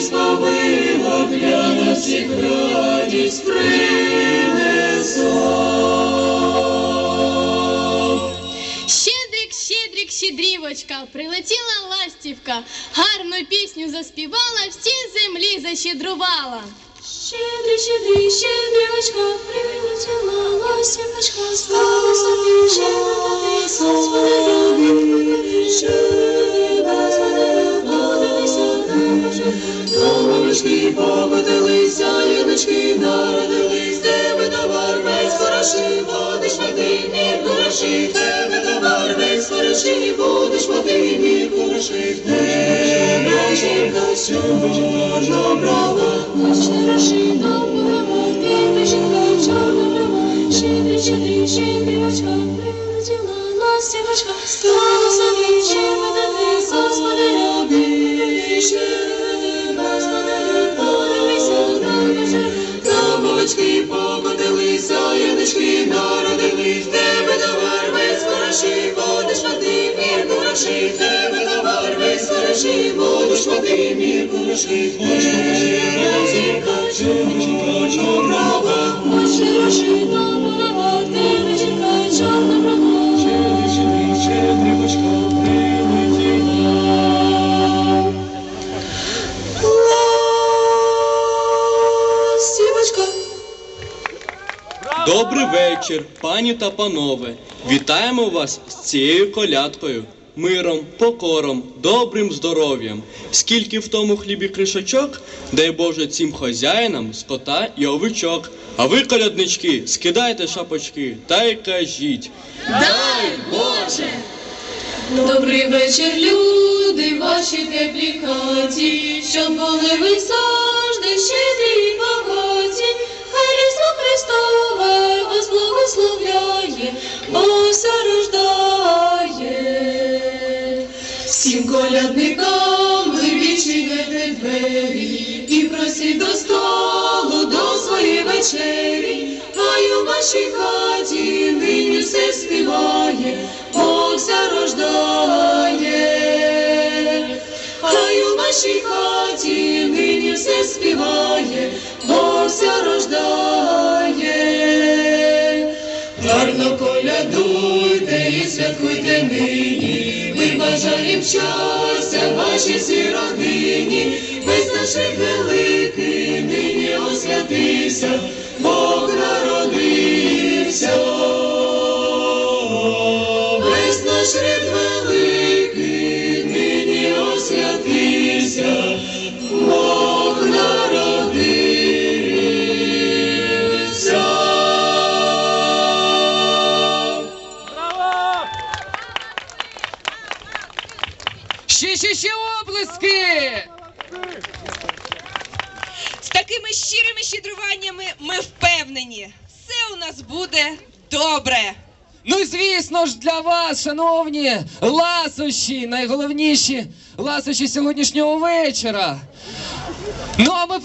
збавила, для нас всіх радість принесла. Щедрик, щедрик, щедрівочка, прилетіла ластівка, гарну пісню заспівала, всій землі защедрувала. Щедрий, щедрий, щедрівочка, прилетіла ластівочка, слава собі, Домовички поводилися, янички народились, тебе товар весь хороший, будеш мати мір хороший, тебе товар весь хороший, будеш мати мір хороший, тебе жінка, що добрава, Щедрий, доброго, білий жінка, чорна брова, щедрий, щедрий, щедрівочка, прилетіла ластівочка, слава собі, щедротися, Господи, Домовички народились, тебе товар весь хороший, будеш мати мір хороший, тебе товар весь хороший, будеш мати мір хороший, тебе зірка, чорна, чорна, Щедрий, доброго, білий Добрий вечір, пані та панове. Вітаємо вас з цією колядкою. Миром, покором, добрим здоров'ям. Скільки в тому хлібі кришачок, дай Боже цим хазяїнам скота і овичок. А ви, коляднички, скидайте шапочки та й кажіть. Дай Боже! Добрий вечір, люди, ваші теплі хаті, щоб були ви завжди щедрі Всім колядникам ви двері і просіть до столу до своєї вечері. Хай у вашій хаті нині все співає, Бог рождає. Хай у вашій хаті нині все співає, Бог рождає. Гарно колядуйте і святкуйте бажаєм щастя вашій сіродині, родині, весь наших великий нині освятився, Ще, ще, ще оплески! З такими щирими щедруваннями ми впевнені, все у нас буде добре. Ну і звісно ж для вас, шановні ласощі, найголовніші ласощі сьогоднішнього вечора. Ну а ми